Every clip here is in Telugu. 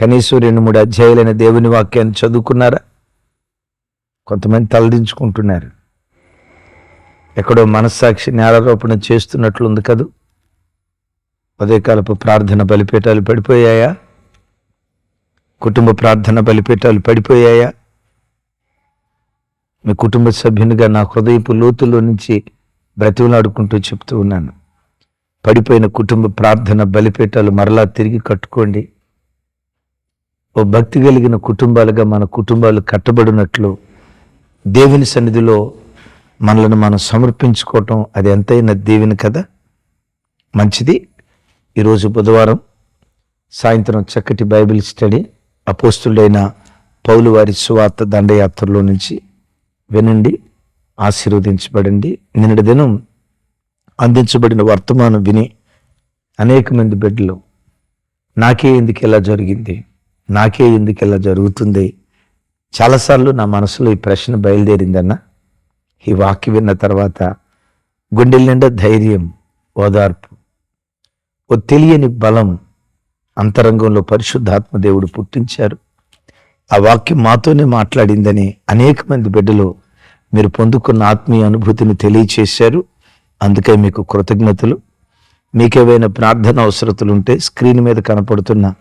కనీసం రెండు మూడు అధ్యాయులైన దేవుని వాక్యాన్ని చదువుకున్నారా? కొంతమంది తలదించుకుంటున్నారు. ఎక్కడో మనస్సాక్షి నేరారోపణ చేస్తున్నట్లుంది కదూ? ఉదయకాలపు ప్రార్థన బలిపీఠాలు పడిపోయాయా? కుటుంబ ప్రార్థన బలిపీఠాలు పడిపోయాయా? మీ కుటుంబ సభ్యునిగా నా హృదయపు లోతులో నుంచి బ్రతిమలాడుకుంటూ చెప్తూ ఉన్నాను. పడిపోయిన కుటుంబ ప్రార్థన బలిపీఠాలు మరలా తిరిగి కట్టుకోండి. ఓ భక్తి కలిగిన కుటుంబాలుగా మన కుటుంబాలు కట్టబడినట్లు దేవుని సన్నిధిలో మనలను మనం సమర్పించుకోవటం అది ఎంతైనా దేవుని కదా మంచిది. ఈరోజు బుధవారం సాయంత్రం చక్కటి బైబిల్ స్టడీ అపోస్తుడైన పౌలు వారి సువార్త దండయాత్రలో నుంచి వినండి ఆశీర్వదించబడండి. నిన్నటి దినం అందించబడిన వర్తమానం విని అనేక మంది బిడ్డలు నాకే ఎందుకు ఇలా జరిగింది? నాకే ఎందుకు ఇలా జరుగుతుంది? చాలాసార్లు నా మనసులో ఈ ప్రశ్న బయలుదేరిందన్న. ఈ వాక్య విన్న తర్వాత గుండెల నిండా ధైర్యం ఓదార్పు ఓ తెలియని బలం అంతరంగంలో పరిశుద్ధాత్మ దేవుడు పుట్టించారు. ఆ వాక్యం మాతోనే మాట్లాడిందని అనేక మంది బిడ్డలు మీరు పొందుకున్న ఆత్మీయ అనుభూతిని తెలియచేశారు. అందుకే మీకు కృతజ్ఞతలు. మీకేవైనా ప్రార్థన అవసరతలు ఉంటే స్క్రీన్ మీద కనపడుతున్న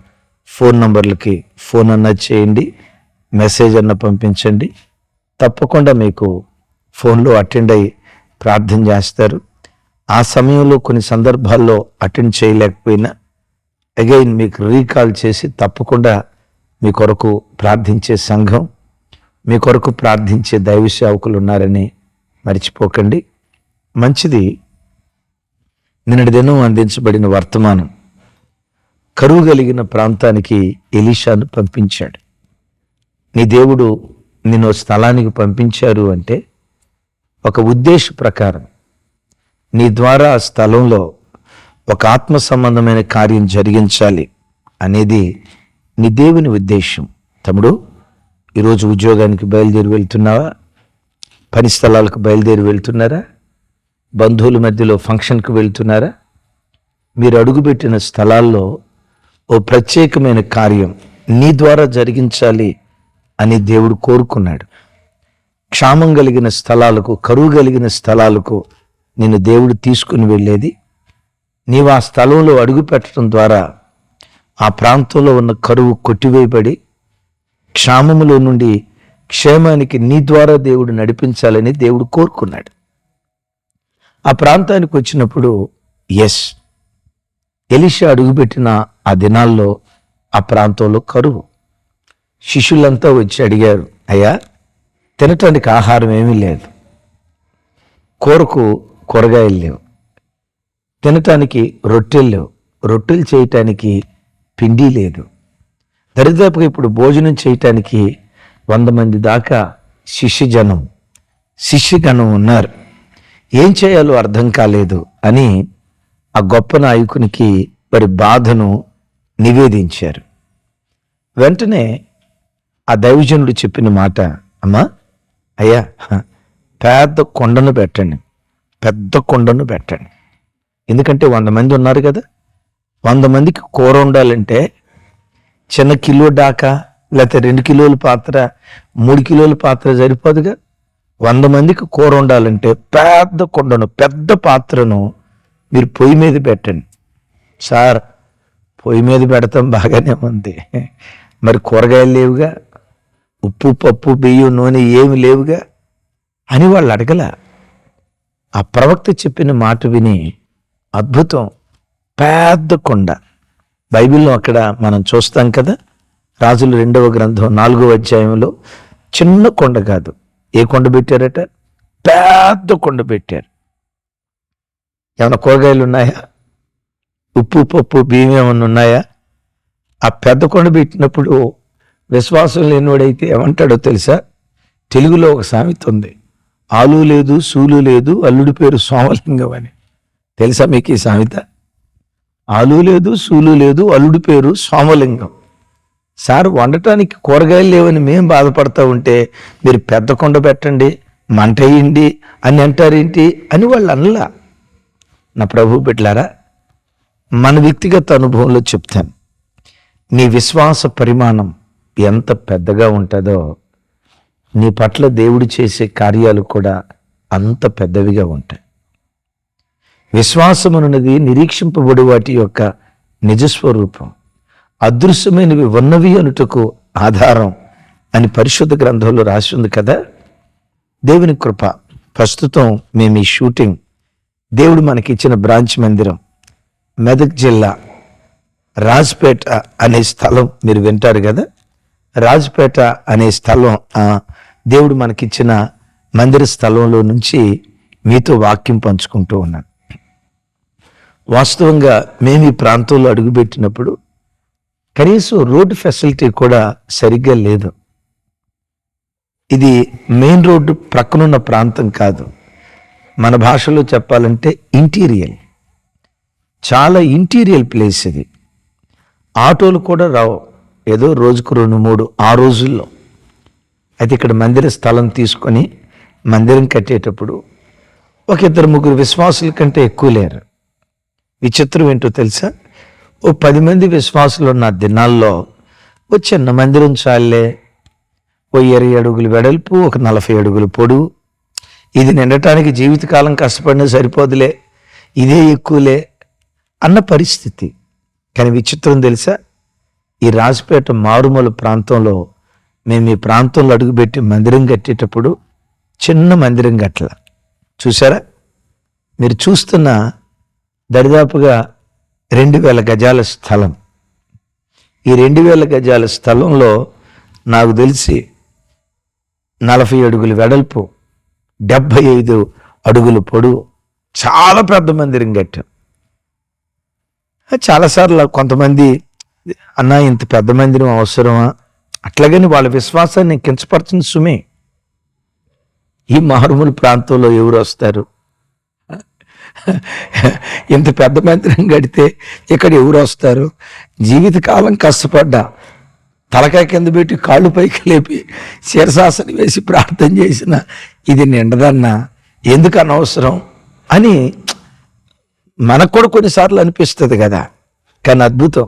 ఫోన్ నంబర్లకి ఫోన్ అన్న చేయండి మెసేజ్ అన్న పంపించండి. తప్పకుండా మీకు ఫోన్లో అటెండ్ అయ్యి ప్రార్థన చేస్తారు. ఆ సమయంలో కొన్ని సందర్భాల్లో అటెండ్ చేయలేకపోయినా అగైన్ మీకు రీకాల్ చేసి తప్పకుండా మీ కొరకు ప్రార్థించే సంఘం మీ కొరకు ప్రార్థించే దైవ సేవకులు ఉన్నారని మర్చిపోకండి. మంచిది. నిన్నటి దినం అందించబడిన వర్తమానం. కరువు కలిగిన ప్రాంతానికి ఎలీషాను పంపించాడు. నీ దేవుడు నిన్ను స్థలానికి పంపించారు అంటే ఒక ఉద్దేశ ప్రకారం నీ ద్వారా ఆ స్థలంలో ఒక ఆత్మ సంబంధమైన కార్యం జరిగించాలి అనేది నీ దేవుని ఉద్దేశం. తమ్ముడు ఈరోజు ఉద్యోగానికి బయలుదేరి వెళ్తున్నావా? పని స్థలాలకు బయలుదేరి వెళ్తున్నారా? బంధువుల మధ్యలో ఫంక్షన్కి వెళ్తున్నారా? మీరు అడుగుపెట్టిన స్థలాల్లో ఓ ప్రత్యేకమైన కార్యం నీ ద్వారా జరిగించాలి అని దేవుడు కోరుకున్నాడు. క్షామం కలిగిన స్థలాలకు కరువు కలిగిన స్థలాలకు నిన్ను దేవుడు తీసుకుని వెళ్ళేది. నీవు ఆ స్థలంలో అడుగు పెట్టడం ద్వారా ఆ ప్రాంతంలో ఉన్న కరువు కొట్టివేయబడి క్షామములో నుండి క్షేమానికి నీ ద్వారా దేవుడు నడిపించాలని దేవుడు కోరుకున్నాడు. ఆ ప్రాంతానికి వచ్చినప్పుడు ఎస్ ఎలిషా అడుగుపెట్టిన ఆ దినాల్లో ఆ ప్రాంతంలో కరువు. శిష్యులంతా వచ్చి అడిగారు అయ్యా తినటానికి ఆహారం ఏమీ లేదు. కూరకు కూరగాయలు లేవు. తినటానికి రొట్టెలు లేవు. రొట్టెలు చేయటానికి పిండి లేదు. దరిదాపుగా ఇప్పుడు భోజనం చేయటానికి వంద మంది దాకా శిష్యజనం శిష్యగణం ఉన్నారు. ఏం చేయాలో అర్థం కాలేదు అని ఆ గొప్ప నాయకునికి వారి బాధను నివేదించారు. వెంటనే ఆ దైవజనుడు చెప్పిన మాట అమ్మా అయ్యా పెద్ద కొండను పెట్టండి పెద్ద కొండను పెట్టండి. ఎందుకంటే వంద మంది ఉన్నారు కదా వంద మందికి కూర ఉండాలంటే చిన్న కిలో డాకా లేకపోతే రెండు కిలోల పాత్ర మూడు కిలోల పాత్ర సరిపోదుగా? వంద మందికి కూర ఉండాలంటే పెద్ద కొండను పెద్ద పాత్రను మీరు పొయ్యి మీద పెట్టండి. సార్ పొయ్యి మీద పెడతాం బాగానే ఉంది. మరి కూరగాయలు లేవుగా? ఉప్పు పప్పు బియ్యం నూనె ఏమి లేవుగా? అని వాళ్ళు అడగల. ఆ ప్రవక్త చెప్పిన మాట విని అద్భుతం. పెద్ద కొండ. బైబిల్లో అక్కడ మనం చూస్తాం కదా రాజులు రెండవ గ్రంథం నాలుగవ అధ్యాయంలో చిన్న కొండ కాదు. ఏ కొండ పెట్టారట? పెద్ద కొండ పెట్టారు. ఏమైనా కూరగాయలు ఉన్నాయా? ఉప్పు పప్పు బియ్యం ఏమైనా ఉన్నాయా? ఆ పెద్ద కొండ పెట్టినప్పుడు విశ్వాసం లేనివాడైతే ఏమంటాడో తెలుసా? తెలుగులో ఒక సామెత ఉంది. ఆలు లేదు సూలు లేదు అల్లుడి పేరు సోమలింగం అని. తెలుసా మీకు ఈ సామెత? ఆలు లేదు సూలు లేదు అల్లుడి పేరు సోమలింగం. సార్ వండటానికి కూరగాయలు లేవని మేము బాధపడతా ఉంటే మీరు పెద్ద కొండ పెట్టండి మంట వేయండి అని అంటారేంటి? అని వాళ్ళు అనలా నా ప్రభు బిడ్లారా మన వ్యక్తిగత అనుభవంలో చెప్తాను. నీ విశ్వాస పరిమాణం ఎంత పెద్దగా ఉంటుందో నీ పట్ల దేవుడు చేసే కార్యాలు కూడా అంత పెద్దవిగా ఉంటాయి. విశ్వాసం అన్నది నిరీక్షింపబడి వాటి యొక్క నిజస్వరూపం అదృశ్యమైనవి ఉన్నవి అనుటకు ఆధారం అని పరిశుద్ధ గ్రంథంలో రాసి ఉంది కదా. దేవుని కృప. ప్రస్తుతం మేము ఈ షూటింగ్ దేవుడు మనకిచ్చిన బ్రాంచ్ మందిరం మెదక్ జిల్లా రాజ్పేట అనే స్థలం మీరు వింటారు కదా? రాజ్పేట అనే స్థలం దేవుడు మనకిచ్చిన మందిర స్థలంలో నుంచి మీతో వాక్యం పంచుకుంటూ ఉన్నాను. వాస్తవంగా మేము ఈ ప్రాంతంలో అడుగుపెట్టినప్పుడు కనీసం రోడ్డు ఫెసిలిటీ కూడా సరిగ్గా లేదు. ఇది మెయిన్ రోడ్డు ప్రక్కనున్న ప్రాంతం కాదు. మన భాషలో చెప్పాలంటే ఇంటీరియల్. చాలా ఇంటీరియల్ ప్లేస్ ఇది. ఆటోలు కూడా రావు. ఏదో రోజుకు రెండు మూడు ఆ రోజుల్లో. అయితే ఇక్కడ మందిర స్థలం తీసుకొని మందిరం కట్టేటప్పుడు ఒక ఇద్దరు ముగ్గురు విశ్వాసుల కంటే ఎక్కువ లేరు. విచిత్రం ఏంటో తెలుసా? ఓ పది మంది విశ్వాసులు ఉన్న దినాల్లో ఓ చిన్న మందిరం చాలే. ఓ ఇరవై అడుగులు వెడల్పు ఒక నలభై అడుగులు పొడువు. ఇది నిండటానికి జీవితకాలం కష్టపడినా సరిపోదులే ఇదే ఎక్కువలే అన్న పరిస్థితి. కానీ విచిత్రం తెలుసా? ఈ రాజపేట మారుమూల ప్రాంతంలో మేము ఈ ప్రాంతంలో అడుగుపెట్టి మందిరం కట్టేటప్పుడు చిన్న మందిరం కట్టల. చూసారా మీరు చూస్తున్న దరిదాపుగా రెండు వేల గజాల స్థలం. ఈ రెండు వేల గజాల స్థలంలో నాకు తెలిసి నలభై అడుగులు వెడల్పు డెబ్భై ఐదు అడుగులు పొడు చాలా పెద్ద మందిరం కట్టాం చాలాసార్లు కొంతమంది అన్న ఇంత పెద్ద మందిరం అవసరమా? అట్లాగని వాళ్ళ విశ్వాసాన్ని కించపరచిన సుమే. ఈ మారుమూల ప్రాంతంలో ఎవరు వస్తారు? ఇంత పెద్ద మందిరం కడితే ఇక్కడ ఎవరు వస్తారు? జీవితకాలం కష్టపడ్డా. తలకాయ కింద పెట్టి కాళ్ళు పైకి లేపి శీర్షాసన వేసి ప్రార్థన చేసిన ఇది నిండదన్నా ఎందుకు అనవసరం అని మనకు కూడా కొన్నిసార్లు అనిపిస్తుంది కదా. కానీ అద్భుతం.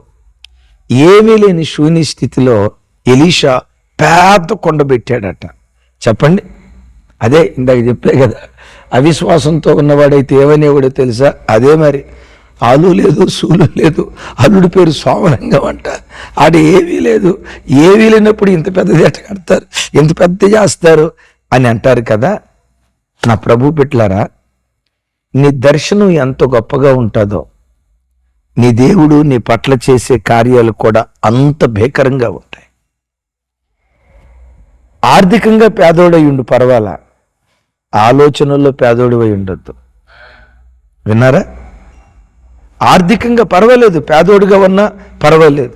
ఏమీ లేని శూన్య స్థితిలో ఎలీషా పెద్ద కొండ పెట్టాడట. చెప్పండి. అదే ఇందాక చెప్పే కదా అవిశ్వాసంతో ఉన్నవాడైతే ఏమనేవాడో తెలుసా? అదే మరి. ఆలు లేదు సూలు లేదు అల్లుడి పేరు సోమలింగం అంట. ఆడ ఏమీ లేదు. ఏమీ లేనప్పుడు ఇంత పెద్దది ఎట్ట కడతారు? ఇంత పెద్ద చేస్తారు అని అంటారు కదా. నా ప్రభు పెట్టలారా నీ దర్శనం ఎంత గొప్పగా ఉంటుందో నీ దేవుడు నీ పట్ల చేసే కార్యాలు కూడా అంత భీకరంగా ఉంటాయి. ఆర్థికంగా పేదోడై ఉండు పర్వాలా. ఆలోచనల్లో పేదోడివై అయి ఉండొద్దు. విన్నారా? ఆర్థికంగా పర్వాలేదు పేదోడిగా ఉన్నా పర్వాలేదు.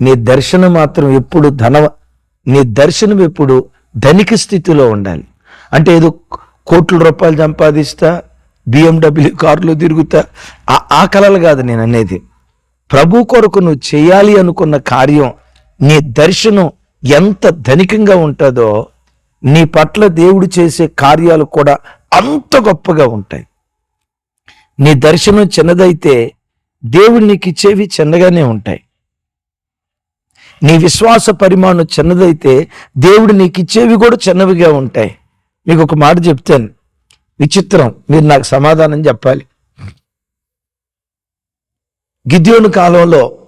నీ దర్శనం మాత్రం ఎప్పుడు ధన నీ దర్శనం ఎప్పుడు ధనిక స్థితిలో ఉండాలి. అంటే ఏదో కోట్ల రూపాయలు సంపాదిస్తా బిఎండబ్ల్యూ కారులో తిరుగుతా ఆ- ఆ కలలు కాదు నేను అనేది. ప్రభు కొరకు నువ్వు చేయాలి అనుకున్న కార్యం నీ దర్శనం ఎంత ధనికంగా ఉంటుందో నీ పట్ల దేవుడు చేసే కార్యాలు కూడా అంత గొప్పగా ఉంటాయి. నీ దర్శనం చిన్నదైతే దేవుడు నీకు ఇచ్చేవి చిన్నగానే ఉంటాయి. నీ విశ్వాస పరిమాణం చిన్నదైతే దేవుడు నీకు ఇచ్చేవి కూడా చిన్నవిగా ఉంటాయి. మీకు ఒక మాట చెప్తాను. విచిత్రం. మీరు నాకు సమాధానం చెప్పాలి. గిద్యోని కాలంలో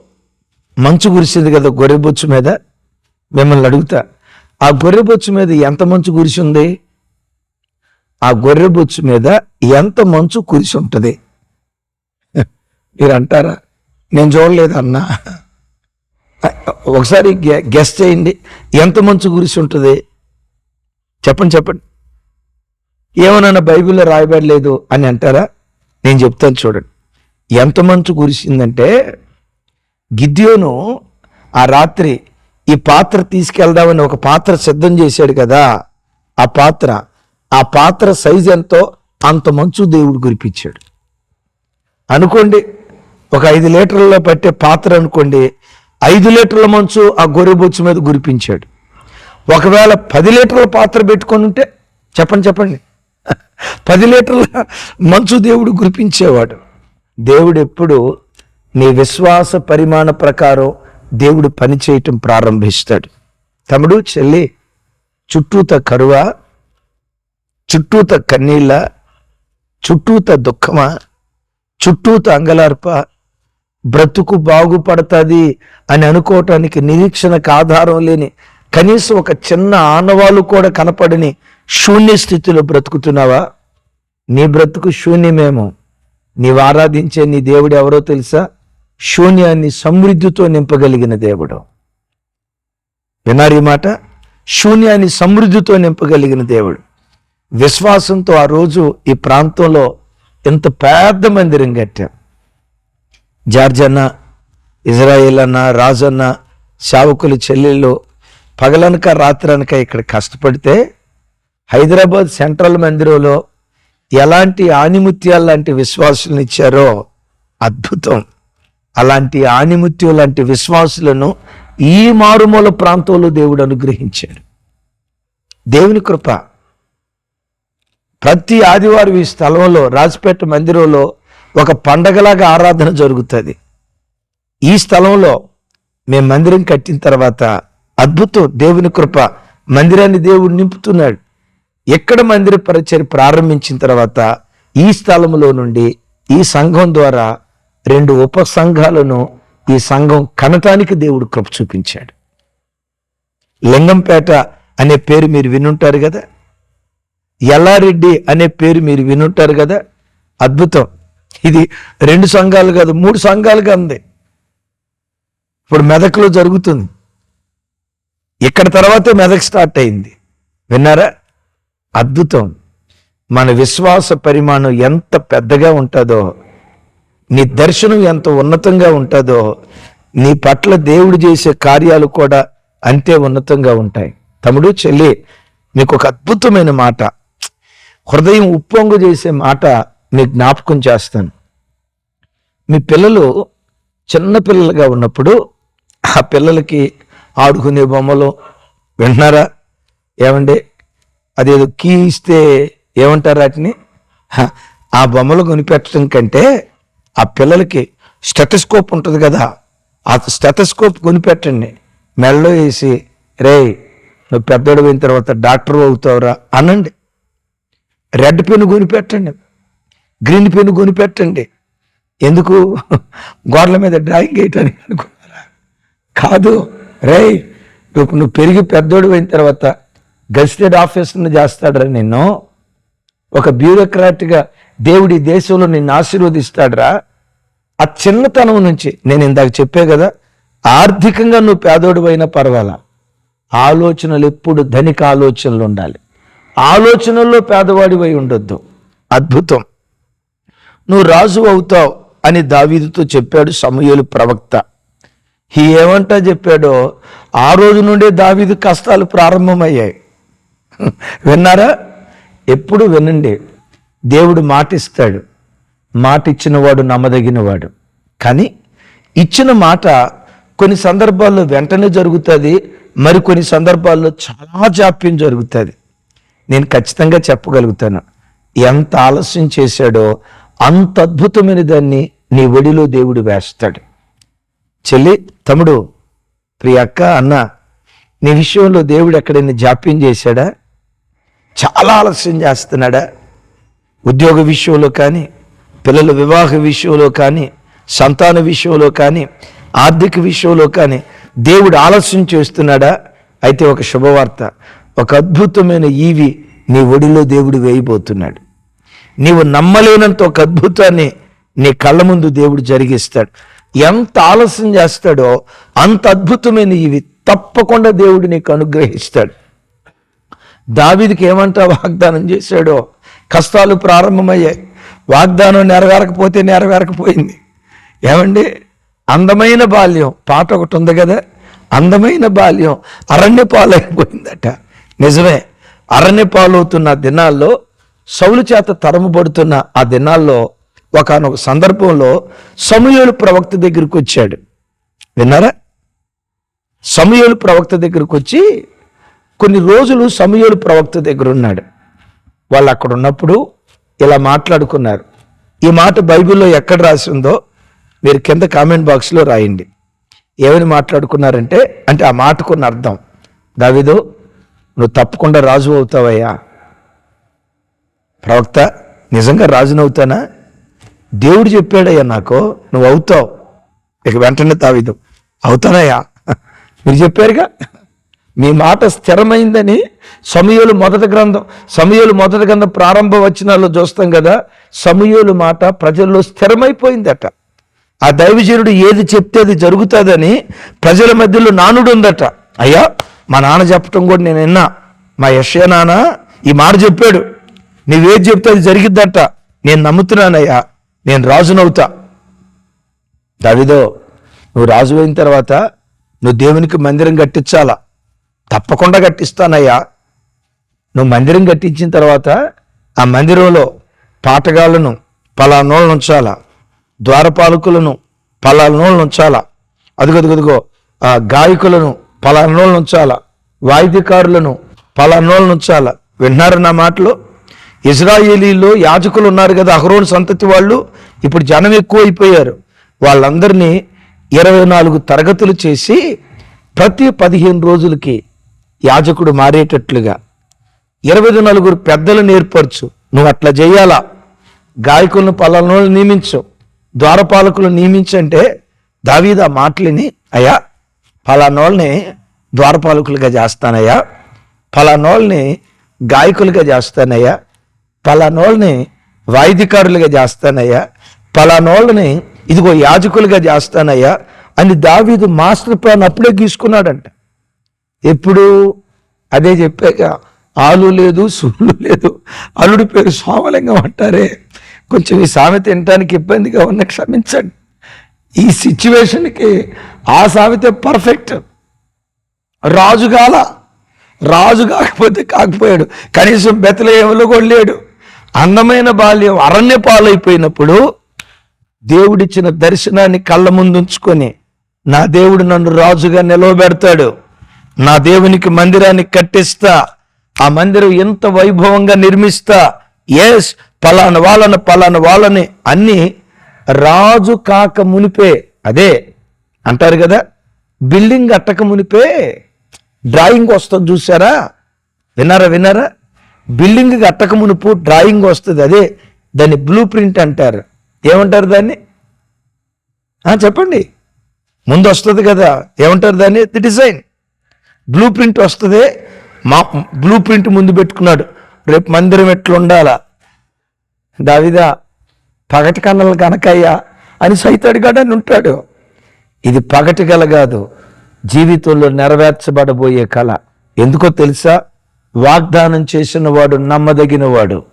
మంచు కురిసింది కదా గొర్రెబొచ్చు మీద? మిమ్మల్ని అడుగుతా. ఆ గొర్రెబొచ్చు మీద ఎంత మంచు కురిసి ఆ గొర్రె బొచ్చు మీద ఎంత మంచు కురిసి ఉంటుంది? మీరు అంటారా నేను చూడలేదు అన్నా ఒకసారి గెస్ట్ చేయండి. ఎంత మంచు కురిసి ఉంటుంది? చెప్పండి చెప్పండి. ఏమన్నా బైబిల్లో రాయబడలేదు అని అంటారా? నేను చెప్తాను చూడండి. ఎంత మంచు కురిసిందంటే గిద్యోను ఆ రాత్రి ఈ పాత్ర తీసుకెళ్దామని ఒక పాత్ర సిద్ధం చేశాడు కదా ఆ పాత్ర ఆ పాత్ర సైజ్ ఎంతో అంత మంచు దేవుడు కురిపించాడు. అనుకోండి ఒక ఐదు లీటర్లలో పట్టే పాత్ర అనుకోండి ఐదు లీటర్ల మంచు ఆ గొర్రెబొచ్చు మీద గురిపించాడు ఒకవేళ పది లీటర్ల పాత్ర పెట్టుకొని ఉంటే చెప్పండి చెప్పండి. పది లీటర్ల మంచు దేవుడు గురిపించేవాడు దేవుడు ఎప్పుడు నీ విశ్వాస పరిమాణ ప్రకారం దేవుడు పని చేయటం ప్రారంభిస్తాడు. తమ్ముడు చెల్లి చుట్టూత కరువా? చుట్టూత కన్నీళ్ళ చుట్టూత దుఃఖమా చుట్టూత అంగలార్ప బ్రతుకు బాగుపడుతుంది అని అనుకోవటానికి నిరీక్షణకు ఆధారం లేని కనీసం ఒక చిన్న ఆనవాలు కూడా కనపడని శూన్య స్థితిలో బ్రతుకుతున్నావా? నీ బ్రతుకు శూన్యమేమో. నీవు ఆరాధించే నీ దేవుడు ఎవరో తెలుసా? శూన్యాన్ని సమృద్ధితో నింపగలిగిన దేవుడు. విన్నారు ఈ మాట? శూన్యాన్ని సమృద్ధితో నింపగలిగిన దేవుడు. విశ్వాసంతో ఆ రోజు ఈ ప్రాంతంలో ఇంత పెద్ద మందిరం కట్టాం. జార్జ్ అన్న ఇజ్రాయిల్ అన్న రాజన్న సేవకులు చెల్లెళ్ళు పగలనక రాత్రనక ఇక్కడ కష్టపడితే హైదరాబాద్ సెంట్రల్ మందిరంలో ఎలాంటి ఆనిముత్యాలు లాంటి విశ్వాసులను ఇచ్చారో అద్భుతం. అలాంటి ఆనిముత్యం లాంటి విశ్వాసులను ఈ మారుమూల ప్రాంతంలో దేవుడు అనుగ్రహించాడు. దేవుని కృప ప్రతి ఆదివారం ఈ స్థలంలో రాజపేట మందిరంలో ఒక పండగలాగా ఆరాధన జరుగుతుంది. ఈ స్థలంలో మేము మందిరం కట్టిన తర్వాత అద్భుతం దేవుని కృప మందిరాన్ని దేవుడు నింపుతున్నాడు. ఎక్కడ మందిర పరిచయం ప్రారంభించిన తర్వాత ఈ స్థలంలో నుండి ఈ సంఘం ద్వారా రెండు ఉప సంఘాలను ఈ సంఘం కనటానికి దేవుడు కృప చూపించాడు. లింగంపేట అనే పేరు మీరు వినుంటారు కదా? ఎల్లారెడ్డి అనే పేరు మీరు వినుంటారు కదా? అద్భుతం. ఇది రెండు సంఘాలు కాదు మూడు సంఘాలుగా ఉంది. ఇప్పుడు మెదక్లో జరుగుతుంది. ఇక్కడ తర్వాతే మెదక్ స్టార్ట్ అయింది. విన్నారా? అద్భుతం. మన విశ్వాస పరిమాణం ఎంత పెద్దగా ఉంటుందో నీ దర్శనం ఎంత ఉన్నతంగా ఉంటుందో నీ పట్ల దేవుడు చేసే కార్యాలు కూడా అంతే ఉన్నతంగా ఉంటాయి. తమ్ముడు చెల్లి మీకు ఒక అద్భుతమైన మాట హృదయం ఉప్పొంగు చేసే మాట మీకు జ్ఞాపకం చేస్తాను. మీ పిల్లలు చిన్న పిల్లలుగా ఉన్నప్పుడు ఆ పిల్లలకి ఆడుకునే బొమ్మలు వింటున్నారా? ఏమండి? అదేదో కీ ఇస్తే ఏమంటారు వాటిని? ఆ బొమ్మలు కొనిపెట్టడం కంటే ఆ పిల్లలకి స్టెటస్కోప్ ఉంటుంది కదా ఆ స్టెటస్కోప్ కొనిపెట్టండి. మెడలో వేసి రే నువ్వు పెద్దోడు అయిన తర్వాత డాక్టర్ అవుతావురా అనండి. రెడ్ పెన్ కొనిపెట్టండి. గ్రీన్ పెన్ కొనిపెట్టండి. ఎందుకు? గోడల మీద డ్రాయింగ్ వేయటానికి అనుకున్నారా? కాదు. రేయ్ నువ్వు నువ్వు పెరిగి పెద్దోడు అయిన తర్వాత గజిటెడ్ ఆఫీసర్ని చేస్తాడరా నిన్ను. ఒక బ్యూరోక్రాట్గా దేవుడి దేశంలో నిన్ను ఆశీర్వదిస్తాడరా. ఆ చిన్నతనం నుంచి నేను ఇందాక చెప్పే కదా ఆర్థికంగా నువ్వు పేదోడు అయినా పర్వాలా? ఆలోచనలు ఎప్పుడు ధనిక ఆలోచనలు ఉండాలి. ఆలోచనల్లో పేదవాడివై ఉండొద్దు. అద్భుతం. నువ్వు రాజు అవుతావు అని దావీదుతో చెప్పాడు సమయలు ప్రవక్త. ఈ ఏమంటా చెప్పాడో ఆ రోజు నుండే దావీదు కష్టాలు ప్రారంభమయ్యాయి. విన్నారా? ఎప్పుడు వినండి. దేవుడు మాట ఇస్తాడు మాట ఇచ్చినవాడు నమ్మదగినవాడు. కానీ ఇచ్చిన మాట కొన్ని సందర్భాల్లో వెంటనే జరుగుతుంది మరికొన్ని సందర్భాల్లో చాలా జాప్యం జరుగుతుంది. నేను ఖచ్చితంగా చెప్పగలుగుతాను. ఎంత ఆలస్యం చేశాడో అంత అద్భుతమైన దాన్ని నీ ఒడిలో దేవుడు వేస్తాడు. చెల్లి తమ్ముడు ప్రియక్క అన్న నీ విషయంలో దేవుడు ఎక్కడైనా జాప్యం చేశాడా? చాలా ఆలస్యం చేస్తున్నాడా? ఉద్యోగ విషయంలో కానీ పిల్లల వివాహ విషయంలో కానీ సంతాన విషయంలో కానీ ఆర్థిక విషయంలో కానీ దేవుడు ఆలస్యం చేస్తున్నాడా? అయితే ఒక శుభవార్త. ఒక అద్భుతమైన ఈవి నీ ఒడిలో దేవుడు వేయబోతున్నాడు నీవు నమ్మలేనంత ఒక అద్భుతాన్ని నీ కళ్ళ ముందు దేవుడు జరిగిస్తాడు. ఎంత ఆలస్యం చేస్తాడో అంత అద్భుతమైన ఇవి తప్పకుండా దేవుడు నీకు అనుగ్రహిస్తాడు. దావిదికి ఏమంటా వాగ్దానం చేశాడో? కష్టాలు ప్రారంభమయ్యాయి. వాగ్దానం నెరవేరకపోతే నెరవేరకపోయింది. ఏమండి? అందమైన బాల్యం. పాట ఒకటి ఉంది కదా? అందమైన బాల్యం. అరణ్య పాలైపోయిందట నిజమే. అరణ్య పాలవుతున్న దినాల్లో సౌలు చేత తరమబడుతున్న ఆ దినాల్లో ఒకనొక సందర్భంలో సమూహలు ప్రవక్త దగ్గరికి వచ్చాడు. విన్నారా? సమూహలు ప్రవక్త దగ్గరికి వచ్చి కొన్ని రోజులు సమూహలు ప్రవక్త దగ్గర ఉన్నాడు. వాళ్ళు అక్కడ ఉన్నప్పుడు ఇలా మాట్లాడుకున్నారు. ఈ మాట బైబిల్లో ఎక్కడ రాసి ఉందో మీరు కింద కామెంట్ బాక్స్లో రాయండి. ఏమని మాట్లాడుకున్నారంటే అంటే ఆ మాటకున్న అర్థం దావిదో నువ్వు తప్పకుండా రాజు అవుతావయ్యా. ప్రవక్త నిజంగా రాజునవుతానా? దేవుడు చెప్పాడయ్యా నాకు నువ్వు అవుతావు. ఇక వెంటనే తావిదు అవుతానయ్యా. మీరు చెప్పారుగా? మీ మాట స్థిరమైందని సమయలు మొదటి గ్రంథం సమయలు మొదటి గ్రంథం ప్రారంభ వచనాల్లో చూస్తాం కదా సమయలు మాట ప్రజల్లో స్థిరమైపోయిందట. ఆ దైవజనుడు ఏది చెప్తే అది జరుగుతుందని ప్రజల మధ్యలో నానుడు ఉందట అయ్యా మా నాన్న చెప్పటం కూడా నేను విన్నా. మా యశ్య నాన్న ఈ మాట చెప్పాడు. నువ్వేది చెప్తే అది జరిగిద్దట. నేను నమ్ముతున్నానయ్యా. నేను రాజునవుతా. దావిదో నువ్వు రాజు అయిన తర్వాత నువ్వు దేవునికి మందిరం కట్టించాలా? తప్పకుండా కట్టిస్తానయ్యా. నువ్వు మందిరం కట్టించిన తర్వాత ఆ మందిరంలో పాటగాళ్ళను పలానోళ్ళను ఉంచాలా? ద్వారపాలకులను పలానోళ్ళను ఉంచాలా? అదుగదుగదుగో ఆ గాయకులను పలానోళ్ళు ఉంచాల వాయిద్యకారులను పలానోళ్ళు ఉంచాలా విన్నారు నా మాటలు ఇజ్రాయేలీలో యాజకులు ఉన్నారు కదా అహరోన్ సంతతి వాళ్ళు ఇప్పుడు జనం ఎక్కువైపోయారు. వాళ్ళందరినీ ఇరవై నాలుగు తరగతులు చేసి ప్రతి పదిహేను రోజులకి యాజకుడు మారేటట్లుగా ఇరవై నలుగురు పెద్దలను ఏర్పరచు. నువ్వు అట్లా చేయాలా? గాయకులను పలానా నియమించు. ద్వారపాలకులు నియమించంటే దావీద మాటలని మాటలిని అయ్యా ఫలానోళ్ళని ద్వారపాలకులుగా చేస్తానయ్యా. ఫలానోళ్ళని గాయకులుగా చేస్తానయ్యా. ఫలానోళ్ళని వాయిద్యకారులుగా చేస్తానయ్యా. ఫలానోళ్ళని ఇదిగో యాజకులుగా చేస్తానయ్యా అని దావీదు మాస్టర్ ప్లాన్ అప్పుడే గీసుకున్నాడంట. ఎప్పుడు అదే చెప్పాక ఆలు లేదు సూళ్ళు లేదు అల్లుడి పేరు సోమలింగం అంటారే. కొంచెం ఈ సామెత వినటానికి ఇబ్బందిగా ఉన్న క్షమించండి. ఈ సిచ్యువేషన్కి ఆ సావితే పర్ఫెక్ట్ రాజుగాల రాజు కాకపోతే కాకపోయాడు. కనీసం బెతలేములో కూడా లేడు. అందమైన బాల్యం అరణ్య పాలైపోయినప్పుడు దేవుడిచ్చిన దర్శనాన్ని కళ్ళ ముందు ఉంచుకొని నా దేవుడు నన్ను రాజుగా నిలవబెడతాడు. నా దేవునికి మందిరాన్ని కట్టిస్తా. ఆ మందిరం ఎంత వైభవంగా నిర్మిస్తా. ఎస్ పలాన వాళ్ళని పలాన వాళ్ళని అన్ని రాజు కాక మునిపే అదే అంటారు కదా బిల్డింగ్ అట్టక మునిపే డ్రాయింగ్ వస్తుంది చూసారా విన్నారా విన్నారా? బిల్డింగ్ అట్టక మునుపు డ్రాయింగ్ వస్తుంది అదే దాన్ని బ్లూ ప్రింట్ అంటారు. ఏమంటారు దాన్ని? చెప్పండి. ముందు వస్తుంది కదా ఏమంటారు దాన్ని? The design. బ్లూ ప్రింట్ వస్తుంది మా బ్లూ ప్రింట్ ముందు పెట్టుకున్నాడు. రేపు మందిరం ఎట్లుండాలా? దావిదా పగటి కన్నలు కనకయ్యా అని సైతాడు ఉంటాడు. ఇది పగటి కల కాదు జీవితంలో నెరవేర్చబడబోయే కళ ఎందుకో తెలుసా? వాగ్దానం చేసిన వాడు నమ్మదగిన వాడు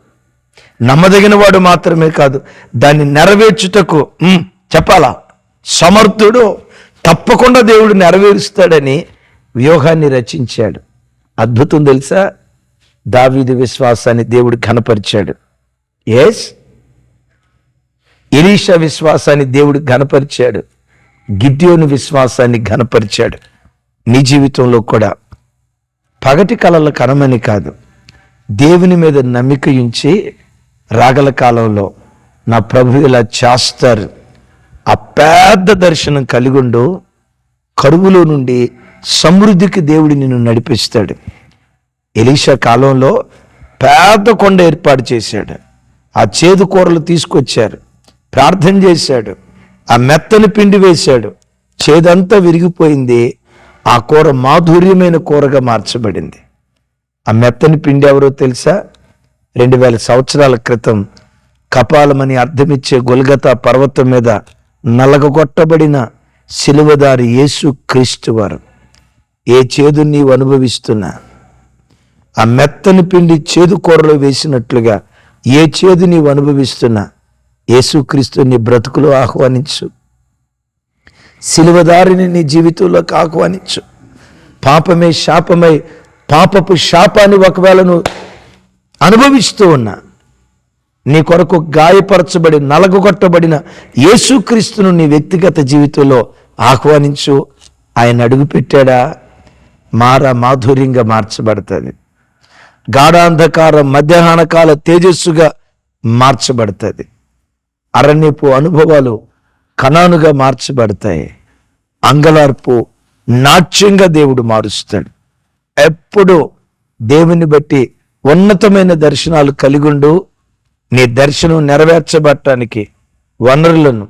నమ్మదగిన వాడు మాత్రమే కాదు దాన్ని నెరవేర్చుటకు చెప్పాలా? సమర్థుడు తప్పకుండా దేవుడు నెరవేరుస్తాడని వ్యూహాన్ని రచించాడు. అద్భుతం తెలుసా? దావీది విశ్వాసాన్ని దేవుడు ఘనపరిచాడు. ఎస్ ఎలీషా విశ్వాసాన్ని దేవుడు ఘనపరిచాడు. గిద్యోని విశ్వాసాన్ని ఘనపరిచాడు. నీ జీవితంలో కూడా పగటి కళలు కనమని కాదు దేవుని మీద నమ్మిక ఉంచి రాగల కాలంలో నా ప్రభు ఇలా చేస్తారు. ఆ పెద్ద దర్శనం కలిగుండు కరువులో నుండి సమృద్ధికి దేవుడు నిన్ను నడిపిస్తాడు. ఎలీషా కాలంలో పెద్ద కొండ ఏర్పాటు చేశాడు. ఆ చేదు కూరలు తీసుకొచ్చారు. ప్రార్థన చేశాడు. ఆ మెత్తని పిండి వేశాడు. చేదంతా విరిగిపోయింది. ఆ కూర మాధుర్యమైన కూరగా మార్చబడింది. ఆ మెత్తని పిండి ఎవరో తెలుసా? రెండు వేల సంవత్సరాల క్రితం కపాలమని అర్థమిచ్చే గొల్గతా పర్వతం మీద నలగగొట్టబడిన సిలువదారి యేసు క్రీస్తు వారు. ఏ చేదు నీవు అనుభవిస్తున్నా ఆ మెత్తని పిండి చేదు కూరలో వేసినట్లుగా ఏ చేదు నీవు అనుభవిస్తున్నా యేసుక్రీస్తు నీ బ్రతుకులో ఆహ్వానించు. సిలువదారిని నీ జీవితంలోకి ఆహ్వానించు. పాపమే శాపమై పాపపు శాపాన్ని ఒకవేళ నువ్వు అనుభవిస్తూ ఉన్నా నీ కొరకు గాయపరచబడి నలగొట్టబడిన యేసుక్రీస్తును నీ వ్యక్తిగత జీవితంలో ఆహ్వానించు. ఆయన అడుగు పెట్టాడా మార మాధుర్యంగా మార్చబడుతుంది. గాఢాంధకారం మధ్యాహ్నకాల తేజస్సుగా మార్చబడుతుంది. అరణ్యపు అనుభవాలు కణానుగా మార్చబడతాయి. అంగలార్పు నాట్యంగా దేవుడు మారుస్తాడు. ఎప్పుడు దేవుని బట్టి ఉన్నతమైన దర్శనాలు కలిగుండు నీ దర్శనం నెరవేర్చబట్టడానికి వనరులను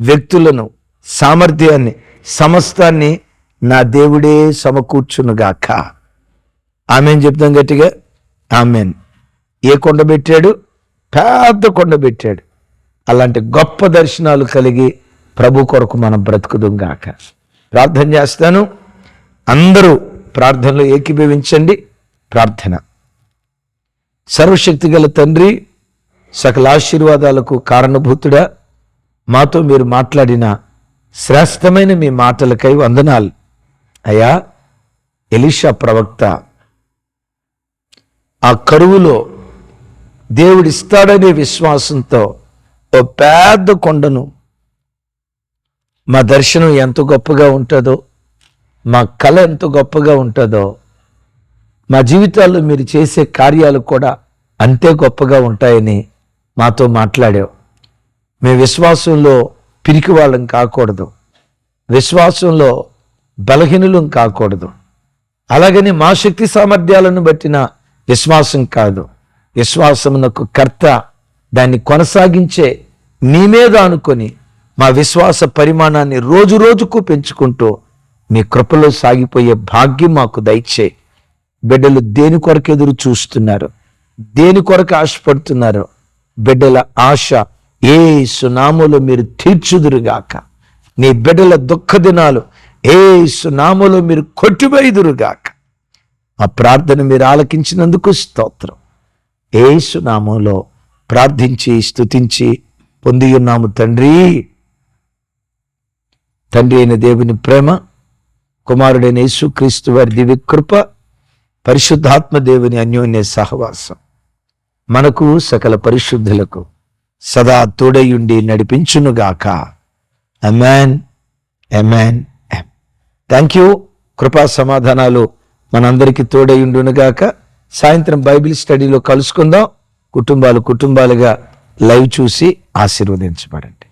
వ్యక్తులను సామర్థ్యాన్ని సమస్తాన్ని నా దేవుడే సమకూర్చునుగాక. ఆమెను చెప్తాం గట్టిగా. ఆమెన్. ఏ కొండ పెట్టాడు? పెద్ద కొండ పెట్టాడు. అలాంటి గొప్ప దర్శనాలు కలిగి ప్రభు కొరకు మనం బ్రతుకుదుంగాక ప్రార్థన చేస్తాను. అందరూ ప్రార్థనలో ఏకీభవించండి. ప్రార్థన. సర్వశక్తి గల తండ్రి సకల ఆశీర్వాదాలకు కారణభూతుడా మాతో మీరు మాట్లాడిన శ్రేష్టమైన మీ మాటలకై వందనాలు. అయ్యా ఎలిషా ప్రవక్త ఆ కరువులో దేవుడిస్తాడనే విశ్వాసంతో ఓ పెద్ద కొండను మా దర్శనం ఎంత గొప్పగా ఉంటుందో మా కళ ఎంత గొప్పగా ఉంటుందో మా జీవితాల్లో మీరు చేసే కార్యాలు కూడా అంతే గొప్పగా ఉంటాయని మాతో మాట్లాడావు. మేము విశ్వాసంలో పిరికి వాళ్ళం కాకూడదు. విశ్వాసంలో బలహీనులం కాకూడదు. అలాగని మా శక్తి సామర్థ్యాలను బట్టిన విశ్వాసం కాదు. విశ్వాసమునకు కర్త దాన్ని కొనసాగించే నీ మీద అనుకొని మా విశ్వాస పరిమాణాన్ని రోజు రోజుకు పెంచుకుంటూ మీ కృపలో సాగిపోయే భాగ్యం మాకు దయచే. బిడ్డలు దేని కొరకు ఎదురు చూస్తున్నారు? దేని కొరకు ఆశపడుతున్నారు? బిడ్డల ఆశ ఏ సునామలో మీరు తీర్చుదురుగాక. నీ బిడ్డల దుఃఖ దినాలు ఏ సునామలో మీరు కొట్టివేయుదురుగాక ఆ ప్రార్థన మీరు ఆలకించినందుకు స్తోత్రం. ఏ సునామంలో ప్రార్థించి స్థుతించి పొంది ఉన్నాము తండ్రి. తండ్రి అయిన దేవుని ప్రేమ కుమారుడైన యేసుక్రీస్తు వారి దివ్య కృప పరిశుద్ధాత్మ దేవుని అన్యోన్య సహవాసం మనకు సకల పరిశుద్ధులకు సదా తోడయుండి నడిపించునుగాక. అమెన్ అమెన్ థ్యాంక్ యూ కృపా సమాధానాలు మనందరికీ తోడయుండునుగాక. సాయంత్రం బైబిల్ స్టడీలో కలుసుకుందాం. కుటుంబాలు కుటుంబాలుగా లైవ్ చూసి ఆశీర్వదించబడండి.